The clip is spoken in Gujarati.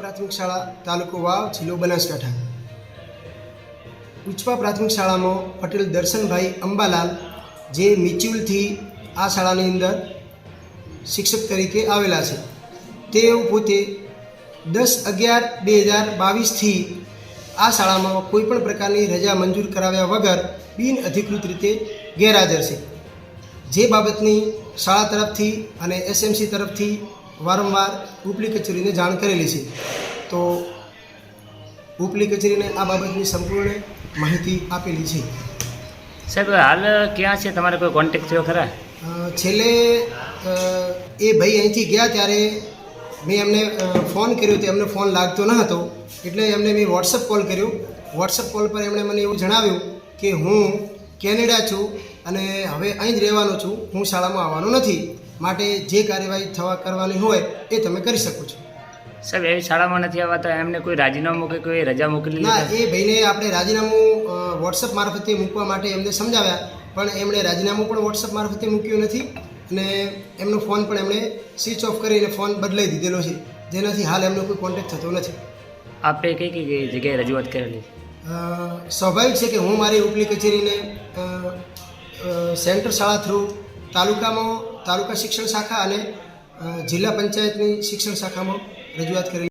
પ્રાથમિક શાળા તાલુકો વાવ જિલ્લો બનાસકાંઠા. ઉચ્ચપા પ્રાથમિક શાળામાં પટેલ દર્શનભાઈ અંબાલાલ જે મિચ્યુલથી આ શાળાની અંદર શિક્ષક તરીકે આવેલા છે. તેઓ પોતે દસ અગિયાર બે હજાર બાવીસથી આ શાળામાં કોઈપણ પ્રકારની રજા મંજૂર કરાવ્યા વગર બિન અધિકૃત રીતે ગેરહાજર છે. જે બાબતની શાળા તરફથી અને એસએમસી તરફથી વારંવાર ઉપલી કચેરીને જાણ કરેલી છે. તો ઉપલી કચેરીને આ બાબતની સંપૂર્ણ માહિતી આપેલી છે. સાહેબ હાલ ક્યાં છે? તમારે કોઈ કોન્ટેક થયો ખરા? છેલ્લે એ ભાઈ અહીંથી ગયા ત્યારે મેં એમને ફોન કર્યો તો એમને ફોન લાગતો ન હતો. એટલે એમને મેં વોટ્સઅપ કોલ કર્યો. વોટ્સઅપ કોલ પર એમણે મને એવું જણાવ્યું કે હું કેનેડા છું અને હવે અહીં જ રહેવાનો છું. હું શાળામાં આવવાનો નથી. માટે જે કાર્યવાહી થવા કરવાની હોય એ તમે કરી શકો છો. સાહેબ એવી શાળામાં નથી આવતા એમને કોઈ રાજીનામું કે કોઈ રજા મોકલી ના એ ભાઈને આપણે રાજીનામું વોટ્સઅપ મારફતે મૂકવા માટે એમને સમજાવ્યા પણ એમણે રાજીનામું પણ વોટ્સઅપ મારફતે મૂક્યું નથી અને એમનો ફોન પણ એમણે સ્વિચ ઓફ કરીને ફોન બદલાઈ દીધેલો છે. જેનાથી હાલ એમનો કોઈ કોન્ટેક્ટ થતો નથી. આપે કઈ કઈ જગ્યાએ રજૂઆત કરેલી? સ્વાભાવિક છે કે હું મારી ઉપલી કચેરીને સેન્ટર શાળા થ્રુ તાલુકામાં તાલુકા શિક્ષણ શાખા અને જિલ્લા પંચાયતની શિક્ષણ શાખામાં રજૂઆત કરી.